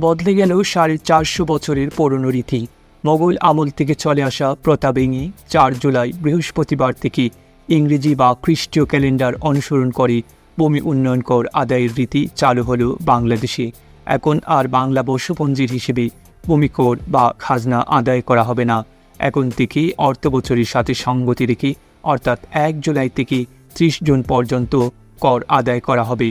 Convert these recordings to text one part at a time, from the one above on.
বদলে গেল সাড়ে চারশো বছরের পুরনো রীতি। মোগল আমল থেকে চলে আসা প্রথা ভেঙে চার জুলাই বৃহস্পতিবার থেকে ইংরেজি বা খ্রিস্টীয় ক্যালেন্ডার অনুসরণ করে ভূমি উন্নয়ন কর আদায়ের রীতি চালু হলো বাংলাদেশে। এখন আর বাংলা বর্ষপঞ্জির হিসেবে ভূমি কর বা খাজনা আদায় করা হবে না। এখন থেকে অর্থ বছরের সাথে সঙ্গতি রেখে অর্থাৎ এক জুলাই থেকে ত্রিশ জুন পর্যন্ত কর আদায় করা হবে।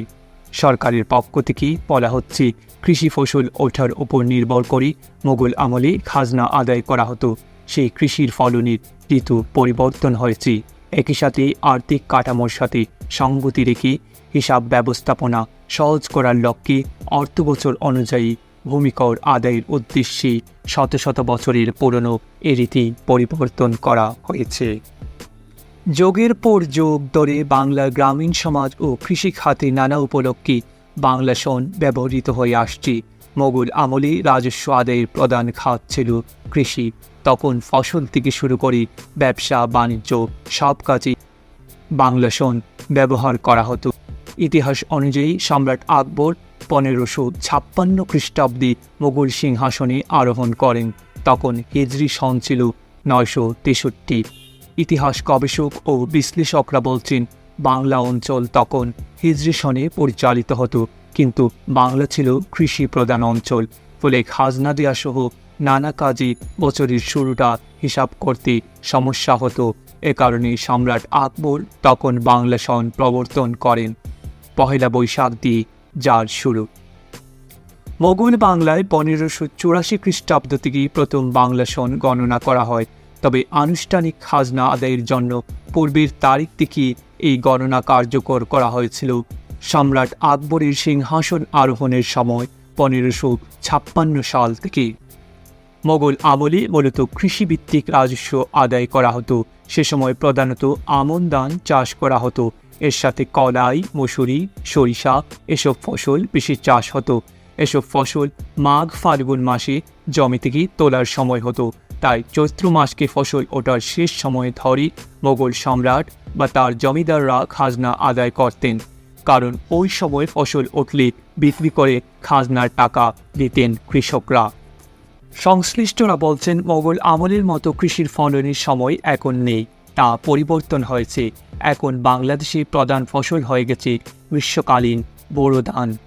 সরকারের পক্ষ থেকে বলা হচ্ছে, কৃষি ফসল ওঠার উপর নির্ভর করে মোগল আমলে খাজনা আদায় করা হতো। সেই কৃষির ফলনের ঋতু পরিবর্তন হয়েছে। একই সাথে আর্থিক কাঠামোর সাথে সঙ্গতি রেখে হিসাব ব্যবস্থাপনা সহজ করার লক্ষ্যে অর্থবছর অনুযায়ী ভূমিকর আদায়ের উদ্দেশ্যে শত শত বছরের পুরনো এ রীতি পরিবর্তন করা হয়েছে। যোগের পর যোগ ধরে বাংলা গ্রামীণ সমাজ ও কৃষি খাতে নানা উপলক্ষে বাংলা সন ব্যবহৃত হয়ে আসছে। মোগল আমলে রাজস্ব আদায়ের প্রধান খাত ছিল কৃষি। তখন ফসল থেকে শুরু করে ব্যবসা, বাণিজ্য সব কাজে বাংলা সন ব্যবহার করা হতো। ইতিহাস অনুযায়ী সম্রাট আকবর পনেরোশো ছাপ্পান্ন খ্রিস্টাব্দে মোগল সিংহাসনে আরোহণ করেন। তখন হিজরি সন ছিল নয়শো তেষট্টি। ইতিহাস গবেষক ও বিশ্লেষকরা বলছেন, বাংলা অঞ্চল তখন হিজরি সনে পরিচালিত হতো, কিন্তু বাংলা ছিল কৃষি প্রধান অঞ্চল। ফলে খাজনা দেওয়া সহ নানা কাজে বছরের শুরুটা হিসাব করতে সমস্যা হতো। এ কারণে সম্রাট আকবর তখন বাংলা সন প্রবর্তন করেন। পহেলা বৈশাখ দিয়ে যার শুরু। মোগল বাংলায় পনেরোশো চুরাশি খ্রিস্টাব্দ থেকে প্রথম বাংলা সন গণনা করা হয়। তবে আনুষ্ঠানিক খাজনা আদায়ের জন্য পূর্বের তারিখ থেকে এই গণনা কার্যকর করা হয়েছিল। সম্রাট আকবরের সিংহাসন আরোহণের সময় পনেরোশো ছাপ্পান্ন সাল থেকে। মোগল আমলে মূলত কৃষিভিত্তিক রাজস্ব আদায় করা হতো। সে সময় প্রধানত আমন ধান চাষ করা হতো। এর সাথে কলাই, মসুরি, সরিষা এসব ফসল বেশি চাষ হতো। এসব ফসল মাঘ ফাল্গুন মাসে জমি থেকে তোলার সময় হতো। তাই চৈত্র মাসকে ফসল ওঠার শেষ সময়ে ধরে মোগল সম্রাট বা তার জমিদাররা খাজনা আদায় করতেন। কারণ ওই সময় ফসল উঠলে বিক্রি করে খাজনার টাকা দিতেন কৃষকরা। সংশ্লিষ্টরা বলছেন, মোগল আমলের মতো কৃষির ফলনের সময় এখন নেই, তা পরিবর্তন হয়েছে। এখন বাংলাদেশের প্রধান ফসল হয়ে গেছে গ্রীষ্মকালীন বোরো ধান।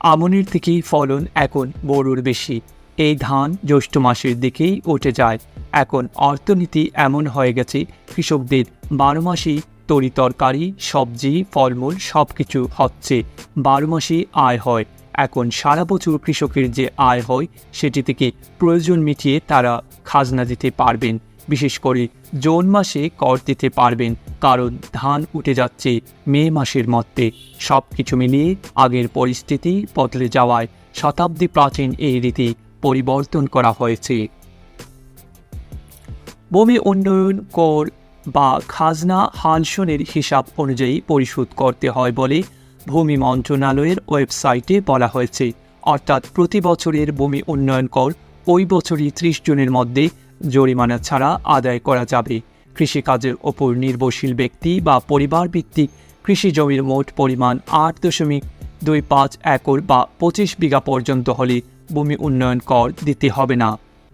আমনের থেকেই ফলন এখন বোরোর বেশি। এই ধান জ্যৈষ্ঠ মাসের দিকেই উঠে যায়। এখন অর্থনীতি এমন হয়ে গেছে, কৃষকদের বারো মাসেই তরি তরকারি, সবজি, ফলমূল সব কিছু হচ্ছে। বারো মাসেই আয় হয়। এখন সারা বছর কৃষকের যে আয় হয়, সেটি থেকে প্রয়োজন মিটিয়ে তারা খাজনা দিতে পারবেন। বিশেষ করে জুন মাসে কর দিতে পারবেন, কারণ ধান উঠে যাচ্ছে মে মাসের মধ্যে। সব কিছু মিলিয়ে আগের পরিস্থিতি বদলে যাওয়ায় শতাব্দী প্রাচীন এই রীতি পরিবর্তন করা হয়েছে। ভূমি উন্নয়ন কর বা খাজনা হালসনের হিসাব অনুযায়ী পরিশোধ করতে হয় বলে ভূমি মন্ত্রণালয়ের ওয়েবসাইটে বলা হয়েছে। অর্থাৎ প্রতি বছরের ভূমি উন্নয়ন কর ওই বছরই ত্রিশ জনের মধ্যে জরিমানা ছাড়া আদায় করা যাবে। কৃষিকাজের ওপর নির্ভরশীল ব্যক্তি বা পরিবার ভিত্তিক কৃষি জমির মোট পরিমাণ আট দশমিক দুই পাঁচ একর বা পঁচিশ বিঘা পর্যন্ত হলে ভূমি উন্নয়ন কর দিতে হবে না।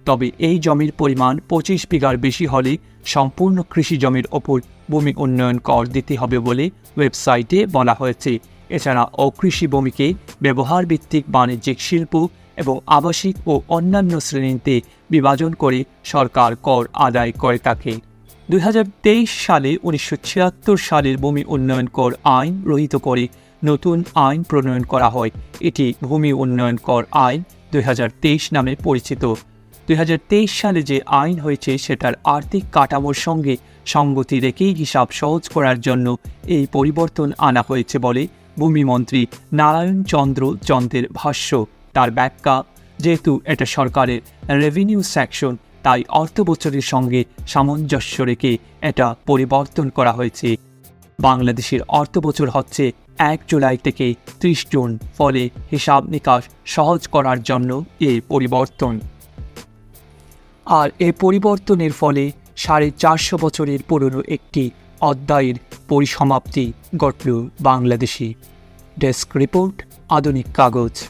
তবে এই জমির পরিমাণ পঁচিশ বিঘার বেশি হলে সম্পূর্ণ কৃষি জমির ওপর ভূমি উন্নয়ন কর দিতে হবে বলে ওয়েবসাইটে বলা হয়েছে। এছাড়া অকৃষি ভূমিকে ব্যবহার ভিত্তিক বাণিজ্যিক শিল্প এবং আবাসিক ও অন্যান্য শ্রেণীতে বিভাজন করে সরকার কর আদায় করে থাকে। দুই সালে উনিশশো ছিয়াত্তর সালের ভূমি উন্নয়ন কর আইন রহিত করে নতুন আইন প্রণয়ন করা হয়। এটি ভূমি উন্নয়ন কর আইন দুই হাজার তেইশ নামে পরিচিত। দুই হাজার তেইশ সালে যে আইন হয়েছে, সেটার আর্থিক কাঠামোর সঙ্গে সঙ্গতি রেখেই হিসাব সহজ করার জন্য এই পরিবর্তন আনা হয়েছে বলে ভূমিমন্ত্রী নারায়ণ চন্দ্র চন্দ্রের ভাষ্য। তার ব্যাখ্যা, যেহেতু এটা সরকারের রেভিনিউ সেকশন তাই অর্থ বছরের সঙ্গে সামঞ্জস্য রেখে এটা পরিবর্তন করা হয়েছে। বাংলাদেশের অর্থ বছর হচ্ছে এক জুলাই থেকে ত্রিশ জুন, ফলে হিসাব নিকাশ সহজ করার জন্য এই পরিবর্তন। আর এ পরিবর্তনের ফলে সাড়ে চারশো বছরের পুরনো একটি অধ্যায়ের পরিসমাপ্তি ঘটল বাংলাদেশি। ডেস্ক রিপোর্ট, আধুনিক কাগজ।